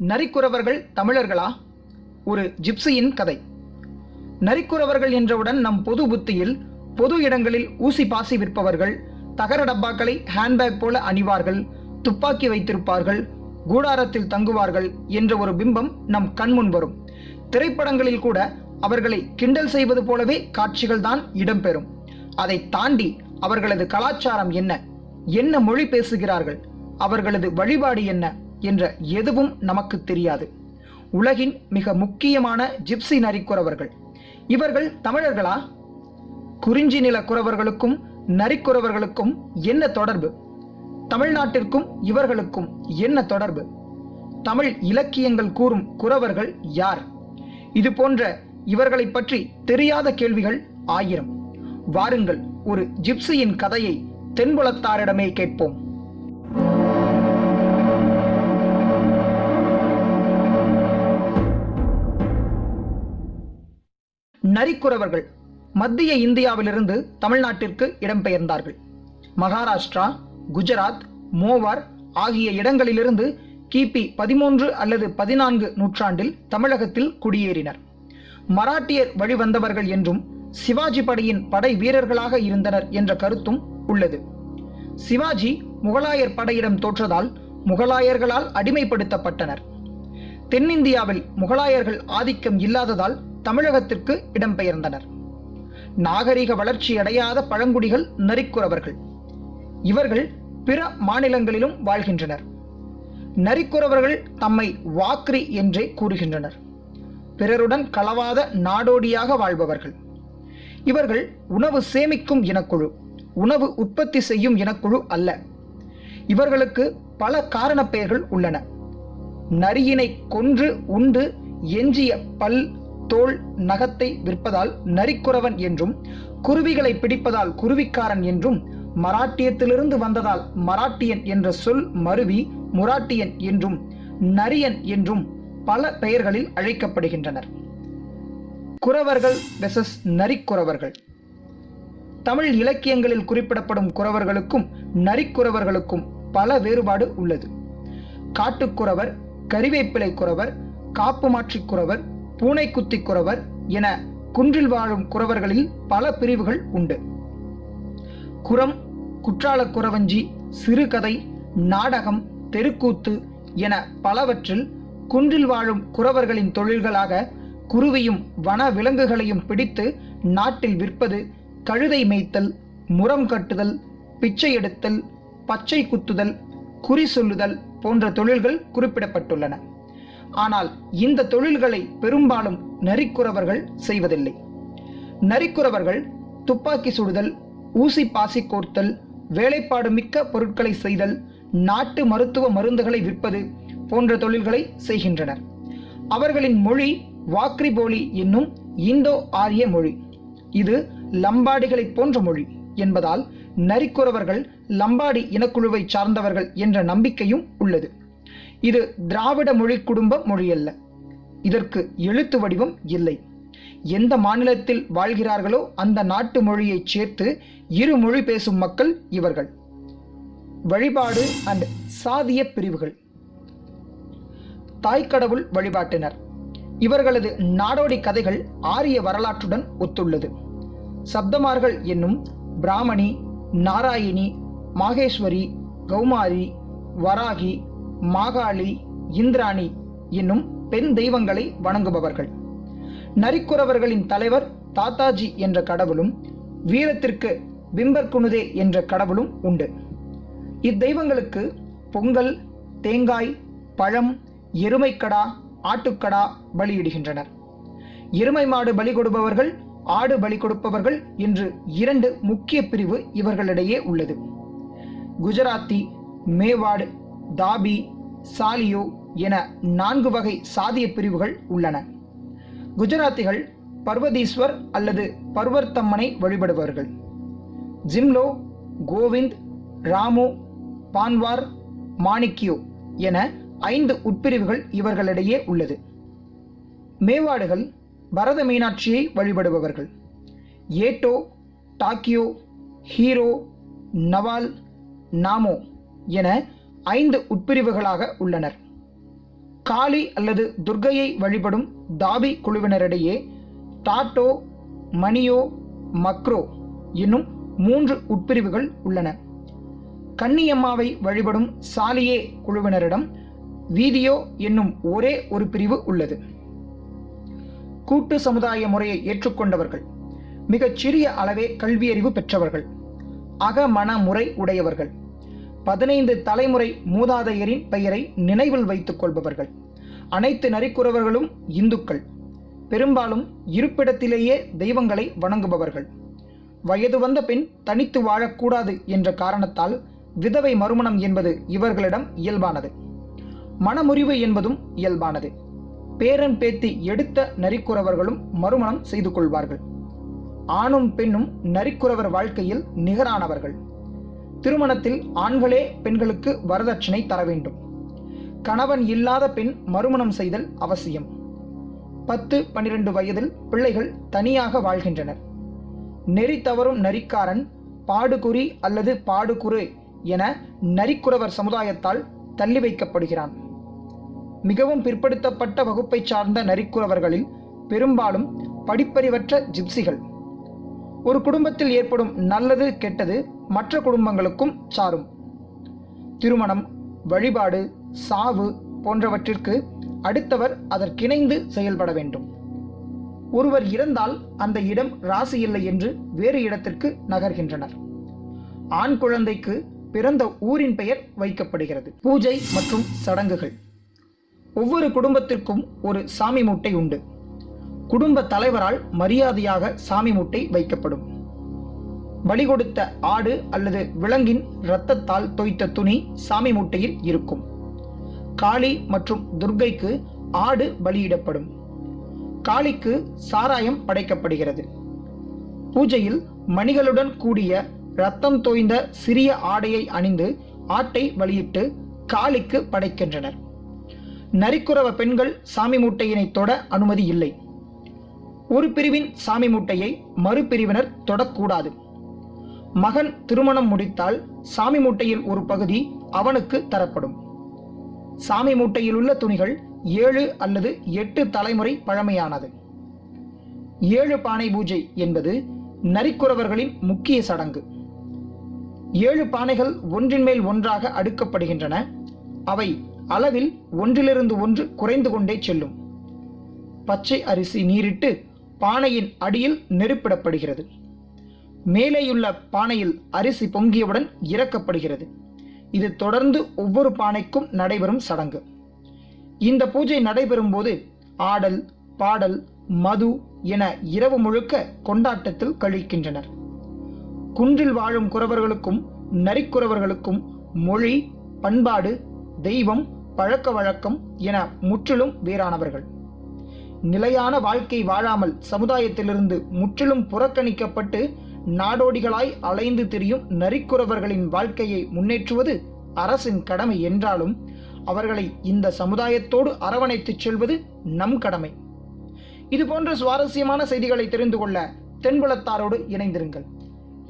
நரிக்குறவர்கள் தமிழர்களா? ஒரு ஜிப்சியின் கதை. நரிக்குறவர்கள் என்றவுடன் நம் பொது புத்தியில் பொது இடங்களில் ஊசி பாசி விற்பவர்கள் தகர டப்பாக்களை ஹேண்ட்பேக் போல அணிவார்கள் துப்பாக்கி வைத்திருப்பார்கள் கூடாரத்தில் தங்குவார்கள் என்ற ஒரு பிம்பம் நம் கண்முன் வரும். திரைப்படங்களில் கூட அவர்களை கிண்டல் செய்வது போலவே காட்சிகள் தான் இடம்பெறும் அதை தாண்டி அவர்களது கலாச்சாரம் என்ன? என்ன மொழி பேசுகிறார்கள்? அவர்களது வழிபாடு என்ன? என்ற எதுவும் நமக்கு தெரியாது. உலகின் மிக முக்கியமான ஜிப்சி நரிக்குறவர்கள் இவர்கள் தமிழர்களா? குறிஞ்சி நில குறவர்களுக்கும் நரிக்குறவர்களுக்கும் என்ன தொடர்பு? தமிழ்நாட்டிற்கும் இவர்களுக்கும் என்ன தொடர்பு? தமிழ் இலக்கியங்கள் கூறும் குறவர்கள் யார்? இது போன்ற இவர்களைப் பற்றி தெரியாத கேள்விகள் ஆயிரம். வாருங்கள் ஒரு ஜிப்சியின் கதையை தென்புலத்தாரிடமே கேட்போம். நரிக்குறவர்கள் மத்திய இந்தியாவிலிருந்து தமிழ்நாட்டிற்கு இடம்பெயர்ந்தார்கள். மகாராஷ்டிரா குஜராத் மோவார் ஆகிய இடங்களிலிருந்து கிபி பதிமூன்று அல்லது பதினான்கு நூற்றாண்டில் தமிழகத்தில் குடியேறினர். மராட்டியர் வழிவந்தவர்கள் என்றும் சிவாஜி படையின் படை வீரர்களாக இருந்தனர் என்ற கருத்தும் உள்ளது. சிவாஜி முகலாயர் படையிடம் தோற்றதால் முகலாயர்களால் அடிமைப்படுத்தப்பட்டனர். தென்னிந்தியாவில் முகலாயர்கள் ஆதிக்கம் இல்லாததால் தமிழகத்திற்கு இடம்பெயர்ந்தனர். நாகரிக வளர்ச்சி அடையாத பழங்குடிகள் நரிக்குறவர்கள். இவர்கள் பிற மாநிலங்களிலும் வாழ்கின்றனர். நரிக்குறவர்கள் தம்மை வாக்ரி என்றே கூறுகின்றனர். பிறருடன் களவாத நாடோடியாக வாழ்பவர்கள். இவர்கள் உணவு சேமிக்கும் இனக்குழு உணவு உற்பத்தி செய்யும் இனக்குழு அல்ல. இவர்களுக்கு பல காரண பெயர்கள் உள்ளன. நரியினை கொன்று உண்டு எஞ்சிய பல் தோல் நகத்தை விற்பதால் நரிக்குறவன் என்றும் குருவிகளை பிடிப்பதால் குருவிக்காரன் என்றும் மராட்டியத்திலிருந்து வந்ததால் மராட்டியன் என்ற சொல் மருவி முராட்டியன் என்றும் நரியன் என்றும் பல பெயர்களில் அழைக்கப்படுகின்றனர். குறவர்கள் வெசஸ் நரிக்குறவர்கள். தமிழ் இலக்கியங்களில் குறிப்பிடப்படும் குறவர்களுக்கும் நரிக்குறவர்களுக்கும் பல வேறுபாடு உள்ளது. காட்டுக்குறவர் கறிவேப்பிலை குறவர் காப்பு மாற்றிக் குறவர் பூனைக்குத்தி குறவர் என குன்றில் வாழும் குறவர்களில் பல பிரிவுகள் உண்டு. குரம் குற்றால குறவஞ்சி சிறுகதை நாடகம் தெருக்கூத்து என பலவற்றில் குன்றில் வாழும் குறவர்களின் தொழில்களாக குருவியும் வன விலங்குகளையும் பிடித்து நாட்டில் விற்பது கழுதை மேய்த்தல் முரம் கட்டுதல் பிச்சை எடுத்தல் பச்சை குத்துதல் குறி சொல்லுதல் போன்ற தொழில்கள் குறிப்பிடப்பட்டுள்ளன. ஆனால் இந்த தொழில்களை பெரும்பாலும் நரிக்குறவர்கள் செய்வதில்லை. நரிக்குறவர்கள் துப்பாக்கி சுடுதல் ஊசி பாசி கோர்த்தல் வேலைப்பாடு மிக்க பொருட்களை செய்தல் நாட்டு மருத்துவ மருந்துகளை விற்பது போன்ற தொழில்களை செய்கின்றனர். அவர்களின் மொழி வாக்ரிபோலி என்னும் இந்தோ ஆரிய மொழி. இது லம்பாடிகளைப் போன்ற மொழி என்பதால் நரிக்குறவர்கள் லம்பாடி இனக்குழுவை சார்ந்தவர்கள் என்ற நம்பிக்கையும் உள்ளது. இது திராவிட மொழி குடும்ப மொழியல்ல. இதற்கு எழுத்து வடிவம் இல்லை. எந்த மாநிலத்தில் வாழ்கிறார்களோ அந்த நாட்டு மொழியைச் சேர்த்து இரு மொழி பேசும் மக்கள் இவர்கள். வழிபாடு அண்ட் சாதிய பிரிவுகள். தாய்க்கடவுள் வழிபாட்டினர். இவர்களது நாடோடி கதைகள் ஆரிய வரலாற்றுடன் ஒத்துள்ளது. சப்தமார்கள் என்னும் பிராமணி நாராயணி மாகேஸ்வரி கௌமாரி வராகி மாகாளி இந்திராணி என்னும் பெண் தெய்வங்களை வணங்குபவர்கள். நரிக்குறவர்களின் தலைவர் தாத்தாஜி என்ற கடவுளும் வீரத்திற்கு பிம்பர்குனுதே என்ற கடவுளும் உண்டு. இத்தெய்வங்களுக்கு பொங்கல் தேங்காய் பழம் எருமைக்கடா ஆட்டுக்கடா பலியிடுகின்றனர். எருமை மாடு பலி கொடுப்பவர்கள் ஆடு பலி கொடுப்பவர்கள் என்று இரண்டு முக்கிய பிரிவு இவர்களிடையே உள்ளது. குஜராத்தி மேவாடு தாபி சாலியோ என நான்கு வகை சாதிய பிரிவுகள் உள்ளன. குஜராத்திகள் பர்வதீஸ்வர் அல்லது பர்வர்த்தம்மனை வழிபடுபவர்கள். ஜிம்லோ கோவிந்த் ராமு பான்வார் மாணிக்கியோ என ஐந்து உட்பிரிவுகள் இவர்களிடையே உள்ளது. மேவாடுகள் பரத மீனாட்சியை வழிபடுபவர்கள். ஏட்டோ டாக்கியோ ஹீரோ நவால் நாமோ என ஐந்து உட்பிரிவுகளாக உள்ளனர். காளி அல்லது துர்க்கையை வழிபடும் தாபி குழுவினரிடையே டாட்டோ மணியோ மக்ரோ என்னும் மூன்று உட்பிரிவுகள் உள்ளன. கன்னியம்மாவை வழிபடும் சாலியே குழுவினரிடம் வீதியோ என்னும் ஒரே ஒரு பிரிவு உள்ளது. கூட்டு சமுதாய முறையை ஏற்றுக்கொண்டவர்கள் மிகச் சிறிய அளவே கல்வியறிவு பெற்றவர்கள் அகமன முறை உடையவர்கள். பதினைந்து தலைமுறை மூதாதையரின் பெயரை நினைவில் வைத்துக் கொள்பவர்கள். அனைத்து நரிக்குறவர்களும் இந்துக்கள். பெரும்பாலும் இருப்பிடத்திலேயே தெய்வங்களை வணங்குபவர்கள். வயது வந்த பெண் தனித்து வாழக்கூடாது என்ற காரணத்தால் விதவை மறுமணம் என்பது இவர்களிடம் இயல்பானது. மனமுறிவு என்பதும் இயல்பானது. பேரன் பேத்தி எடுத்த நரிக்குறவர்களும் மறுமணம் செய்து கொள்வார்கள். ஆணும் பெண்ணும் நரிக்குறவர் வாழ்க்கையில் நிகரானவர்கள். திருமணத்தில் ஆண்களே பெண்களுக்கு வரதட்சணை தர வேண்டும். கணவன் இல்லாத பெண் மறுமணம் செய்தல் அவசியம். பத்து பன்னிரண்டு வயதில் பிள்ளைகள் தனியாக வாழ்கின்றனர். நெறி தவறும் நரிக்காரன் பாடுகுறி அல்லது பாடுகுறு என நரிக்குறவர் சமுதாயத்தால் தள்ளி வைக்கப்படுகிறான். மிகவும் பிற்படுத்தப்பட்ட வகுப்பை சார்ந்த நரிக்குறவர்களில் பெரும்பாலும் படிப்பறிவற்ற ஜிப்சிகள். ஒரு குடும்பத்தில் ஏற்படும் நல்லது கெட்டது மற்ற குடும்பங்களுக்கும் சாரும். திருமணம் வழிபாடு சாவு போன்றவற்றிற்கு அடுத்தவர் அதற்கிணைந்து செயல்பட வேண்டும். ஒருவர் இறந்தால் அந்த இடம் ராசி இல்லை என்று வேறு இடத்திற்கு நகர்கின்றனர். ஆண் குழந்தைக்கு பிறந்த ஊரின் பெயர் வைக்கப்படுகிறது. பூஜை மற்றும் சடங்குகள். ஒவ்வொரு குடும்பத்திற்கும் ஒரு சாமி மூட்டை உண்டு. குடும்ப தலைவரால் மரியாதையாக சாமி மூட்டை வைக்கப்படும். பலி கொடுத்த ஆடு அல்லது விலங்கின் இரத்தத்தால் தோய்த்த துணி சாமி மூட்டையில் இருக்கும். காளி மற்றும் துர்க்கைக்கு ஆடு பலியிடப்படும். காளிக்கு சாராயம் படைக்கப்படுகிறது. பூஜையில் மணிகளுடன் கூடிய ரத்தம் தோய்ந்த சிறிய ஆடையை அணிந்து ஆட்டை வழியிட்டு காளிக்கு படைக்கின்றனர். நரிக்குறவ பெண்கள் சாமி மூட்டையினை தொட அனுமதி இல்லை. ஒரு பிரிவின் சாமி மூட்டையை மறுபிரிவினர் தொடக்கூடாது. மகன் திருமணம் முடித்தால் சாமி மூட்டையில் ஒரு பகுதி அவனுக்கு தரப்படும். சாமி மூட்டையில் உள்ள துணிகள் ஏழு அல்லது எட்டு தலைமுறை பழமையானது. ஏழு பானை பூஜை என்பது நரிக்குறவர்களின் முக்கிய சடங்கு. ஏழு பானைகள் ஒன்றின் மேல் ஒன்றாக அடுக்கப்படுகின்றன. அவை அளவில் ஒன்றிலிருந்து ஒன்று குறைந்து கொண்டே செல்லும். பச்சை அரிசி நீரிட்டு பானையின் அடியில் நெருப்பிடப்படுகிறது. மேலேயுள்ள பானையில் அரிசி பொங்கியவுடன் இறக்கப்படுகிறது. இது தொடர்ந்து ஒவ்வொரு பானைக்கும் நடைபெறும் சடங்கு. இந்த பூஜை நடைபெறும் போது ஆடல் பாடல் மது என இரவு முழுக்க கொண்டாட்டத்தில் கழிக்கின்றனர். குன்றில் வாழும் குறவர்களுக்கும் நரிக்குறவர்களுக்கும் மொழி பண்பாடு தெய்வம் பழக்க வழக்கம் என முற்றிலும் வேறானவர்கள். நிலையான வாழ்க்கை வாழாமல் சமுதாயத்திலிருந்து முற்றிலும் புறக்கணிக்கப்பட்டு நாடோடிகளாய் அலைந்து திரியும் நரிக்குறவர்களின் வாழ்க்கையை முன்னேற்றுவது அரசின் கடமை என்றாலும் அவர்களை இந்த சமுதாயத்தோடு அரவணைத்துச் செல்வது நம் கடமை. இதுபோன்ற சுவாரஸ்யமான செய்திகளை தெரிந்து கொள்ள தென்புலத்தாரோடு இணைந்திருங்கள்.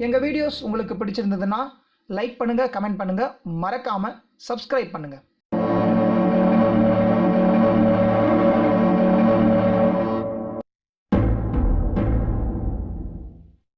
எங்கள் வீடியோஸ் உங்களுக்கு பிடிச்சிருந்ததுன்னா லைக் பண்ணுங்கள் கமெண்ட் பண்ணுங்கள் மறக்காமல் சப்ஸ்கிரைப் பண்ணுங்கள்